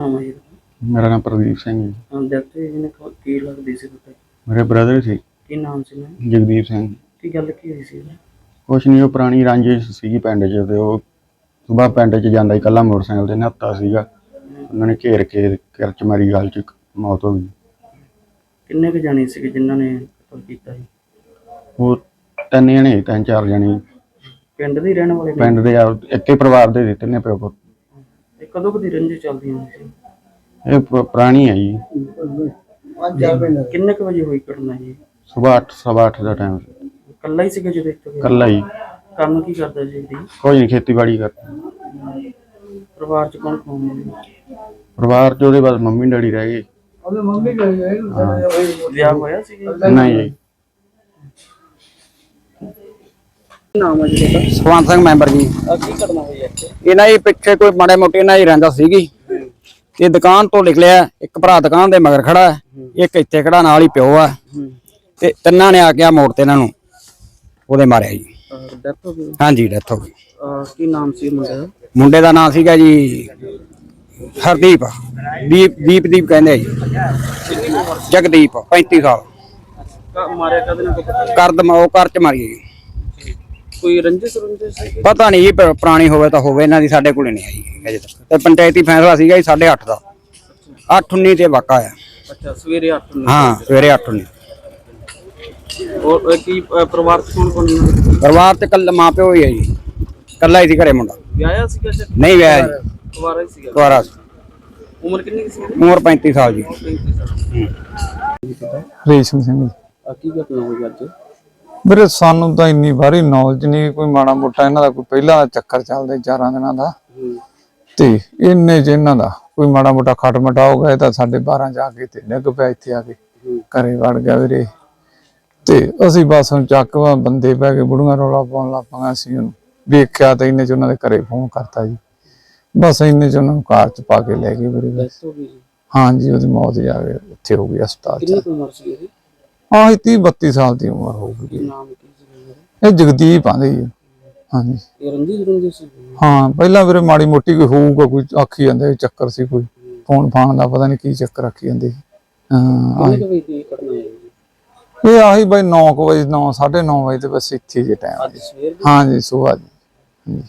ਨਾਮ ਹੈ। ਜੀ ਮੇਰਾ ਨਾਮ ਪ੍ਰਦੀਪ ਸਿੰਘ ਜੀ। ਹਾਂ ਦੇਖਤੇ ਜੀ ਨੇ ਕ- ਕੀ ਲੱਗਦੀ ਸੀ ਪਤਾ ਮੇਰੇ ਬ੍ਰਦਰ ਸੀ। ਕੀ ਨਾਮ ਸੀ ਨਾ ਜਗਦੀਪ ਸਿੰਘ। ਕੀ ਗੱਲ ਕੀ ਹੋਈ ਸੀ? ਕੁਛ ਨਹੀਂ ਉਹ ਪੁਰਾਣੀ ਰਾਂਝੀ ਸੀਗੀ ਪਿੰਡ 'ਚ ਤੇ ਉਹ ਸੁਬਾਹ ਪਿੰਡ 'ਚ ਜਾਂਦਾ ਹੀ ਕੱਲਾ ਮੋਟਰਸਾਈਕਲ ਤੇ ਨਹਾਤਾ ਸੀਗਾ। ਉਹਨਾਂ ਨੇ ਘੇਰ ਕੇ ਕਿਰਚ ਮਾਰੀ ਗੱਲ 'ਚ ਮੌਤ ਹੋ ਗਈ। ਕਿੰਨੇ ਕੁ ਜਾਣੇ ਸੀਗੇ ਜਿਨ੍ਹਾਂ ਨੇ ਕਤਲ ਕੀਤਾ ਸੀ? ਉਹ ਤਿੰਨ ਜਣੇ ਸੀ, ਤਿੰਨ ਚਾਰ ਜਣੇ। ਪਿੰਡ ਦੇ ਹੀ ਰਹਿਣ ਵਾਲੇ ਨੇ? ਪਿੰਡ ਦੇ ਆ ਇੱਕੇ ਪਰਿਵਾਰ ਦੇ ਸੀ ਤਿੰਨੇ ਪਿਓ ਪੁੱਤ। ਇਹ ਕਦੋਂ ਕਦੀ ਰੰਜ ਚੱਲਦੀ ਹੁੰਦੀ ਸੀ ਇਹ ਪੁ- ਪੁਰਾਣੀ ਹੈ ਜੀ। ਕਿੰਨੇ ਕੁ ਵਜੇ ਹੋਈ ਘਟਨਾ ਜੀ? ਸਵੇਰ 8 ਸਵਾ ਅੱਠ ਦਾ ਟਾਈਮ ਸੀ। ਇਕੱਲਾ ਹੀ ਸੀਗਾ ਜਦੋਂ ਇੱਥੇ ਕੱਲਾ ਹੀ। ਕੰਮ ਕੀ ਕਰਦਾ ਜੀ ਕੋਈ ਨਹੀਂ ਖੇਤੀਬਾੜੀ ਕਰਦਾ। ਪਰਿਵਾਰ ਚ ਕੌਣ ਕੌਣ ਹੈ? ਪਰਿਵਾਰ 'ਚ ਉਹਦੇ ਬਸ ਮੰਮੀ ਡੈਡੀ ਰਹਿ ਗਏ। ਵਿਆਹ ਹੋਇਆ ਸੀ ਜੀ? ਨਹੀਂ। ਜੀ ਨਾਮ ਹੈ ਜੀ ਤੁਹਾਡਾ ਸਵੰਤ ਸਿੰਘ ਮੈਂਬਰ ਜੀ। ਆ ਕੀ ਘਟਨਾ ਹੋਈ ਇੱਥੇ? ਇਹਨਾਂ ਹੀ ਪਿੱਛੇ ਕੋਈ ਮਾੜੇ ਮੋਟੇ ਇਹਨਾਂ ਹੀ ਰਹਿੰਦਾ ਸੀਗੀ। ਤੇ ਦੁਕਾਨ ਤੋਂ ਨਿਕਲਿਆ ਇੱਕ ਭਰਾ ਦੁਕਾਨ ਦੇ ਮਗਰ ਖੜਾ ਹੈ ਇੱਕ ਇੱਥੇ ਖੜਾ ਨਾਲ ਹੀ ਪਿਓ ਆ। ਤੇ ਤਿੰਨਾਂ ਨੇ ਆ ਕੇ ਆ ਮੋੜ ਤੇ ਇਹਨਾਂ ਨੂੰ ਉਹਦੇ ਮਾਰਿਆ ਜੀ। ਡੈਥ ਹੋ ਗਈ? ਹਾਂਜੀ ਡੈਥ ਹੋ ਗਈ। ਕੀ ਨਾਮ ਸੀ ਮੁੰਡੇ ਦਾ? ਮੁੰਡੇ ਦਾ ਨਾਮ ਸੀਗਾ ਜੀ ਹਰਦੀਪ ਦੀਪ ਦੀਪਦੀਪ ਕਹਿੰਦੇ ਆ ਜੀ। ਜਗਦੀਪ 35 ਸਾਲ। ਕਾ ਮਾਰਿਆ ਕਦੇ ਨਾ ਕੋਈ ਪਤਾ ਕਰਦ ਮ- ਉਹ ਕਰ ਚ ਮਾਰੀ ਜੀ। ਕੋਈ ਰੰਜਿਸ਼ ਰੰਜਿਸ਼ ਸੀ ਪਤਾ ਨਹੀਂ ਜੀ ਪ- ਪੁਰਾਣੀ ਹੋਵੇ ਤਾਂ ਹੋਵੇ ਇਹਨਾਂ ਦੀ ਸਾਡੇ ਕੋਲੇ ਨਹੀਂ ਆਈ ਅਜੇ ਤੱਕ। ਤੇ ਪੰਚਾਇਤੀ ਫੈਸਲਾ ਸੀਗਾ ਜੀ 8:30 ਦਾ। 8:19 ਤੇ ਵਾਕਾ ਆ। ਅੱਛਾ ਸਵੇਰੇ 8 ਨੂੰ ਹਾਂ ਸਵੇਰੇ 8:19 ਔਰ ਕੀ ਅਹ ਪਰਿਵਾਰ ਚ ਕੌਣ ਕੌਣ ਨੇ? ਪਰਿਵਾਰ ਤੇ ਕੱਲ ਮਾਂ ਪਿਓ ਹੀ ਹੈ ਜੀ। ਕੱਲਾ ਹੀ ਸੀ ਘਰੇ ਮੁੰਡਾ। ਵਿਆਹਿਆ ਸੀਗਾ ਜਾਂ ਨਹੀਂ ਵਿਆਹ ਜੀ। ਕੁਵਾਰਾ ਹੀ ਸੀਗਾ। ਦੁਆਰਾ ਉਮਰ ਕਿੰਨੀ ਕੁ ਸੀ? ਉਮਰ 35 ਸਾਲ ਜੀ। 35 ਸਾਲ। ਰੇਸ਼ਮ ਸਿੰਘ ਜੀ। ਆ ਕੀ ਘਟਨਾ ਹੋਈ ਅੱਜ? ਵੀਰੇ ਸਾਨੂੰ ਤਾਂ ਇੰਨੀ ਵਾਰੀ ਨੌਲੇਜ ਨਹੀਂ ਕੋਈ ਮਾੜਾ ਮੋਟਾ ਇਹਨਾਂ ਦਾ ਕੋਈ ਪਹਿਲਾਂ ਦਾ ਚੱਕਰ ਚੱਲਦਾ ਚਾਰਾਂ ਦਿਨਾਂ ਦਾ। ਤੇ ਇੰਨੇ ਚ ਇਹਨਾਂ ਦਾ ਕੋਈ ਮਾੜਾ ਮੋਟਾ ਖਟ ਮਟਾ ਹੋ ਗਿਆ ਤਾਂ ਸਾਡੇ 12 ਜਾ ਕੇ ਤੇ ਡਿੱਗ ਪਿਆ ਇੱਥੇ ਆ ਕੇ। ਘਰੇ ਵੜ ਗਿਆ ਵੀਰੇ। ਤੇ ਅਸੀਂ ਬਸ ਹੁਣ ਚੱਕ ਵਾ ਬੰਦੇ ਪੈ ਕੇ ਬੁੜੀਆਂ ਰੌਲਾ ਪਾਉਣ ਲੱਗ ਪਈਆਂ ਸੀ ਉਹਨੂੰ ਵੇਖਿਆ ਤਾਂ ਇੰਨੇ ਚ ਉਹਨਾਂ ਦੇ ਘਰੇ ਫੋਨ ਕਰਤਾ ਜੀ। ਬਸ ਇੰਨੇ ਚ ਉਹਨਾਂ ਨੂੰ ਕਾਰ ਚ ਪਾ ਕੇ ਲੈ ਗਏ ਵੀਰੇ। ਹੋ ਜੀ। ਹਾਂਜੀ ਉਹਦੀ ਮੌਤ ਜਾ ਕੇ ਉੱਥੇ ਹੋ ਗਈ ਹਸਪਤਾਲ ਕਿੰਨੀ ਚ ਕੁ ਉਮਰ ਸੀ ਇਹਦੀ ਹਾਂ 30 32 ਸਾਲ ਦੀ ਉਮਰ ਹੋਊਗੀ। ਨਾਮ ਕੀ ਸੀ ਇਹਦਾ? ਇਹ ਜਗਦੀਪ ਆਂਦੇ ਜੀ। ਹਾਂਜੀ। ਇਹ ਸੀ? ਹਾਂ ਪਹਿਲਾਂ ਵੀਰੇ ਮਾੜੀ ਮੋਟੀ ਕੋਈ ਹੋਊਗਾ ਕੋਈ ਆਖੀ ਜਾਂਦੇ ਚੱਕਰ ਸੀ ਕੋਈ। ਫੋਨ ਫਾਨ ਦਾ ਪਤਾ ਨਹੀਂ ਕੀ ਚੱਕਰ ਆਖੀ ਜਾਂਦੇ। ਹਾਂ ਦੀ ਘਟਨਾ? ਆਹੀ- ਇਹ ਆਹੀ ਬਾਈ 9 ਵਜੇ 9 9:30 ਵਜੇ ਤੇ ਬਸ ਇੱਥੇ ਜੇ ਟਾਈਮ ਅੱਜ ਸਵੇਰ ਹਾਂਜੀ ਜੀ ਹਾਂਜੀ।